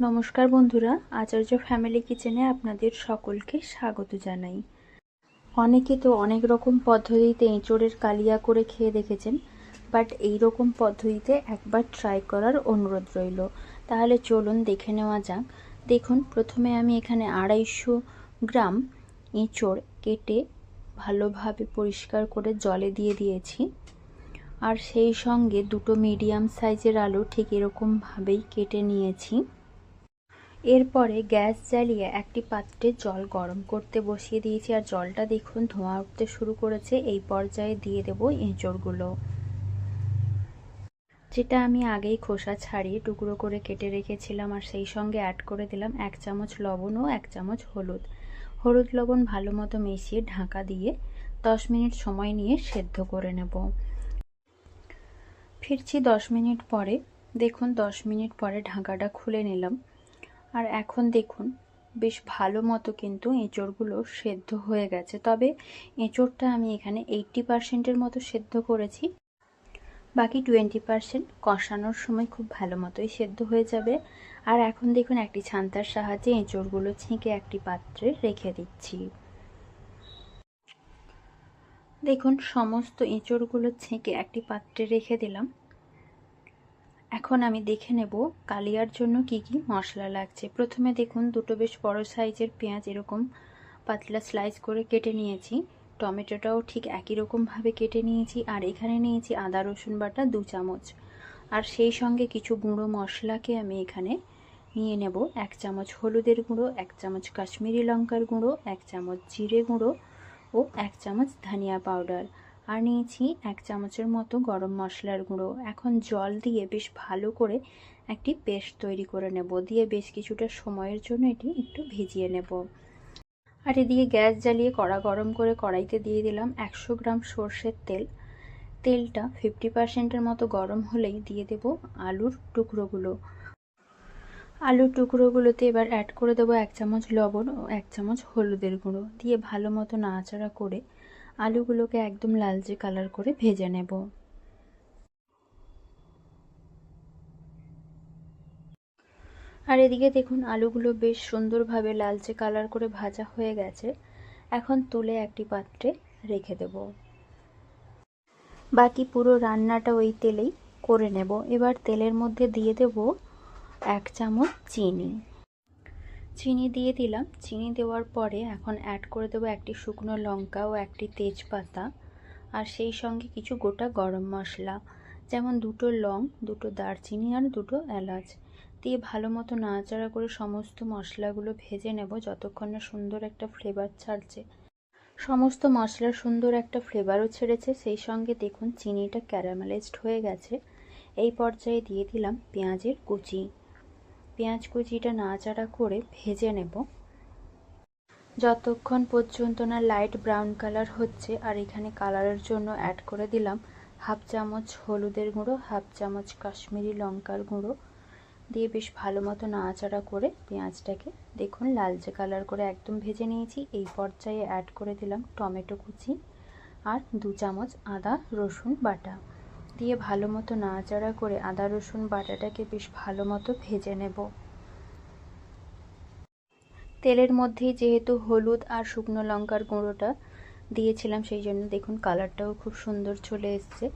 নমস্কার বন্ধুরা, আচার্য ফ্যামিলি কিচেনে আপনাদের সকলকে স্বাগত জানাই। অনেকে তো অনেক রকম পদ্ধতিতে এঁচোড়ের কালিয়া করে খেয়ে দেখেছেন, বাট এই রকম পদ্ধতিতে একবার ট্রাই করার অনুরোধ রইল। তাহলে চলুন দেখে নেওয়া যাক। দেখুন, প্রথমে আমি এখানে আড়াইশো গ্রাম এঁচোড় কেটে ভালোভাবে পরিষ্কার করে জলে দিয়ে দিয়েছি। আর সেই সঙ্গে দুটো মিডিয়াম সাইজের আলু ঠিক এরকমভাবেই কেটে নিয়েছি। এরপরে গ্যাস জ্বালিয়ে একটি পাত্রে জল গরম করতে বসিয়ে দিয়েছি আর জলটা দেখুন ধোঁয়া উঠতে শুরু করেছে। এই পর্যায়ে দিয়ে দেব এঁচড়গুলো। যেটা আমি আগেই খোসা ছাড়িয়ে টুকরো করে কেটে রেখেছিলাম আর সেই সঙ্গে অ্যাড করে দিলাম এক চামচ লবণ ও এক চামচ হলুদ। হলুদ লবণ ভালো মতো মিশিয়ে ঢাকা দিয়ে দশ মিনিট সময় নিয়ে সেদ্ধ করে নেব। ফিরছি দশ মিনিট পরে। দেখুন দশ মিনিট পরে ঢাকাটা খুলে নিলাম। আর এখন দেখুন, বেশ ভালো মতো কিন্তু এঁচড়গুলো সেদ্ধ হয়ে গেছে। তবে এঁচড়টা আমি এখানে এইট্টি পারসেন্টের মতো সেদ্ধ করেছি। বাকি টোয়েন্টি পারসেন্ট কষানোর সময় খুব ভালো মতোই সেদ্ধ হয়ে যাবে। আর এখন দেখুন, একটি ছান্তার সাহায্যে এঁচড়গুলো ছেঁকে একটি পাত্রে রেখে দিচ্ছি। দেখুন, সমস্ত এঁচড়গুলো ছেঁকে একটি পাত্রে রেখে দিলাম। এখন আমি দেখে নেব কালিয়ার জন্য কি কি মশলা লাগছে। প্রথমে দেখুন, দুটো বেশ বড় সাইজের পেঁয়াজ এরকম পাতলা স্লাইস করে কেটে নিয়েছি। টমেটোটাও ঠিক একই রকমভাবে কেটে নিয়েছি আর এখানে নিয়েছি আদা, রসুন বাটা দু চামচ। আর সেই সঙ্গে কিছু গুঁড়ো মশলাকে আমি এখানে নিয়ে নেব। এক চামচ হলুদের গুঁড়ো, এক চামচ কাশ্মীরি লঙ্কার গুঁড়ো, এক চামচ জিরে গুঁড়ো ও এক চামচ ধনিয়া পাউডার। আর নিয়েছি এক চামচের মতো গরম মশলার গুঁড়ো। এখন জল দিয়ে বেশ ভালো করে একটি পেস্ট তৈরি করে নেব। দিয়ে বেশ কিছুটা সময়ের জন্য এটি একটু ভিজিয়ে নেব। আর এদিকে গ্যাস জ্বালিয়ে কড়া গরম করে কড়াইতে দিয়ে দিলাম একশো গ্রাম সর্ষের তেল। তেলটা ফিফটি পার্সেন্টের মতো গরম হলেই দিয়ে দেব আলুর টুকরোগুলো। আলুর টুকরোগুলোতে এবার অ্যাড করে দেবো এক চামচ লবণ ও এক চামচ হলুদের গুঁড়ো। দিয়ে ভালো মতো নাড়াচাড়া করে আলুগুলোকে একদম লালচে কালার করে ভেজে নেব। আর এদিকে দেখুন, আলুগুলো বেশ সুন্দরভাবে লালচে কালার করে ভাজা হয়ে গেছে। এখন তুলে একটি পাত্রে রেখে দেব। বাকি পুরো রান্নাটা ওই তেলেই করে নেব। এবার তেলের মধ্যে দিয়ে দেব এক চামচ চিনি। চিনি দিয়ে দিলাম। চিনি দেওয়ার পরে এখন অ্যাড করে দেবো একটি শুকনো লঙ্কা ও একটি তেজপাতা। আর সেই সঙ্গে কিছু গোটা গরম মশলা, যেমন দুটো লং, দুটো দারচিনি আর দুটো এলাচ। দিয়ে ভালো মতো নাড়াচাড়া করে সমস্ত মশলাগুলো ভেজে নেব যতক্ষণ না সুন্দর একটা ফ্লেভার ছাড়ছে। সমস্ত মশলার সুন্দর একটা ফ্লেভারও ছেড়েছে। সেই সঙ্গে দেখুন, চিনিটা ক্যারামেলাইজড হয়ে গেছে। এই পর্যায়ে দিয়ে দিলাম পেঁয়াজের কুচি। পেঁয়াজ কুচিটা নাড়াচাড়া করে ভেজে নেব। যতক্ষণ পর্যন্ত না লাইট ব্রাউন কালার হচ্ছে, আর এখানে কালারের জন্য অ্যাড করে দিলাম হাফ চামচ হলুদের গুঁড়ো হাফ চামচ কাশ্মীরি লঙ্কার গুঁড়ো, দিয়ে বেশ ভালো মতো নাড়াচাড়া করে পেঁয়াজটাকে দেখুন লালচে কালার করে একদম ভেজে নিয়েছি। এই পর্যায়ে অ্যাড করে দিলাম টমেটো কুচি আর দু চামচ আদা রসুন বাটা। দিয়ে ভালো মতো নাড়াচাড়া করে আদা, রসুন বাটাটাকে বেশ ভালো মতো ভেজে নেব। তেলের মধ্যেই যেহেতু হলুদ আর শুকনো লঙ্কার গুঁড়োটা দিয়েছিলাম, সেই জন্য দেখুন কালারটাও খুব সুন্দর চলে এসছে।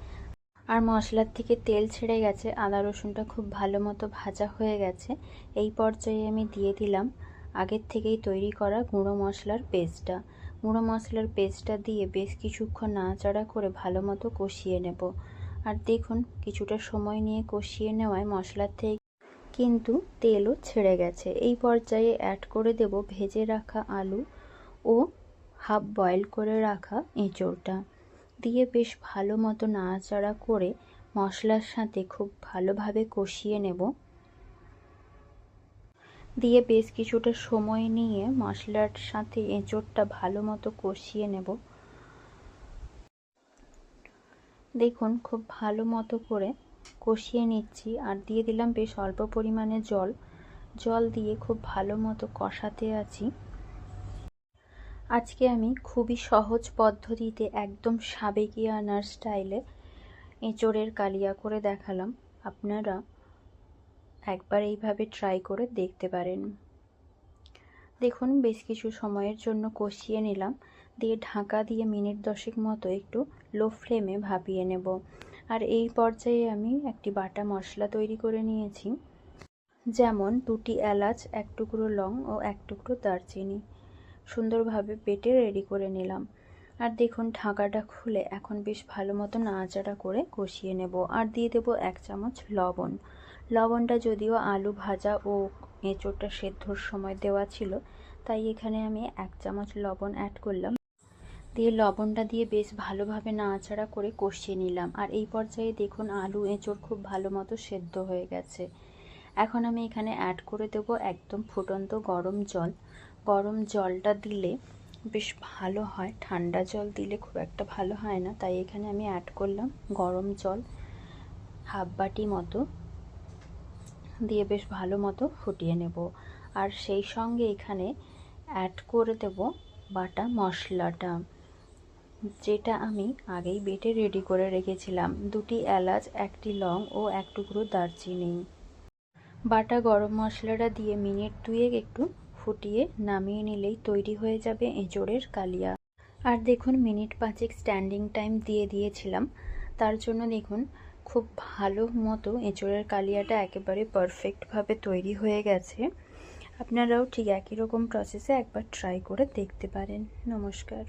আর মশলার থেকে তেল ছেড়ে গেছে, আদা, রসুনটা খুব ভালো মতো ভাজা হয়ে গেছে। এই পর্যায়ে আমি দিয়ে দিলাম আগের থেকেই তৈরি করা গুঁড়ো মশলার পেস্টটা। গুঁড়ো মশলার পেস্টটা দিয়ে বেশ কিছুক্ষণ নাড়াচাড়া করে ভালো মতো কষিয়ে নেব। আর দেখুন, কিছুটা সময় নিয়ে কষিয়ে নেওয়ায় মশলার থেকে কিন্তু তেলও ছেড়ে গেছে। এই পর্যায়ে অ্যাড করে দেব ভেজে রাখা আলু ও হাফ বয়েল করে রাখা এঁচোড়টা। দিয়ে বেশ ভালো মতো নাড়াচাড়া করে মশলার সাথে খুব ভালোভাবে কষিয়ে নেব। দিয়ে বেশ কিছুটা সময় নিয়ে মশলার সাথে এঁচোড়টা ভালো মতো কষিয়ে নেব। দেখুন, খুব ভালো মতো করে কষিয়ে নিচ্ছি আর দিয়ে দিলাম বেশ অল্প পরিমাণে জল। জল দিয়ে খুব ভালো মতো কষাতে আছি। আজকে আমি খুবই সহজ পদ্ধতিতে একদম সাবেকি আনার স্টাইলে এঁচোড়ের কালিয়া করে দেখালাম। আপনারা একবার এইভাবে ট্রাই করে দেখতে পারেন। দেখুন, বেশ কিছু সময়ের জন্য কষিয়ে নিলাম। দিয়ে ঢাকা দিয়ে মিনিট দশেক মতো একটু লো ফ্লেমে ভাপিয়ে নেব। আর এই পর্যায়ে আমি একটি বাটা মশলা তৈরি করে নিয়েছি, যেমন দুটি এলাচ, এক টুকরো লং ও এক টুকরো দারচিনি। সুন্দরভাবে বেটে রেডি করে নিলাম। আর দেখুন, ঢাকাটা খুলে এখন বেশ ভালো মতো নাড়াচাড়া করে কষিয়ে নেব। আর দিয়ে দেবো এক চামচ লবণ। লবণটা যদিও আলু ভাজা ও এঁচোড়টা সেদ্ধর সময় দেওয়া ছিল, তাই এখানে আমি এক চামচ লবণ অ্যাড করলাম। দিয়ে লবণটা দিয়ে বেশ ভালোভাবে নাড়াচাড়া করে কষিয়ে নিলাম। আর এই পর্যায়ে দেখুন, আলু, এঁচোড় খুব ভালো মতো সেদ্ধ হয়ে গেছে। এখন আমি এখানে অ্যাড করে দেবো একদম ফুটন্ত গরম জল। গরম জলটা দিলে বেশ ভালো হয়। ঠান্ডা জল দিলে খুব একটা ভালো হয় না। তাই এখানে আমি অ্যাড করলাম গরম জল হাফ বাটি মতো দিয়ে বেশ ভালো মতো ফুটিয়ে নেব। আর সেই সঙ্গে এখানে অ্যাড করে দেব বাটা মশলাটা। যেটা আমি আগেই বেটে রেডি করে রেখেছিলাম। দুটি এলাচ, একটি লং ও এক টুকরো দারচিনি। বাটা গরম মশলাটা দিয়ে মিনিট দুয়েক একটু ফুটিয়ে নামিয়ে নিলেই তৈরি হয়ে যাবে এঁচোড়ের কালিয়া। আর দেখুন, মিনিট পাঁচেক স্ট্যান্ডিং টাইম দিয়ে দিয়েছিলাম। তার জন্য দেখুন, খুব ভালো মতো এঁচোড়ের কালিয়াটা একেবারে পারফেক্টভাবে তৈরি হয়ে গেছে। আপনারাও ঠিক একই রকম প্রসেসে একবার ট্রাই করে দেখতে পারেন। নমস্কার।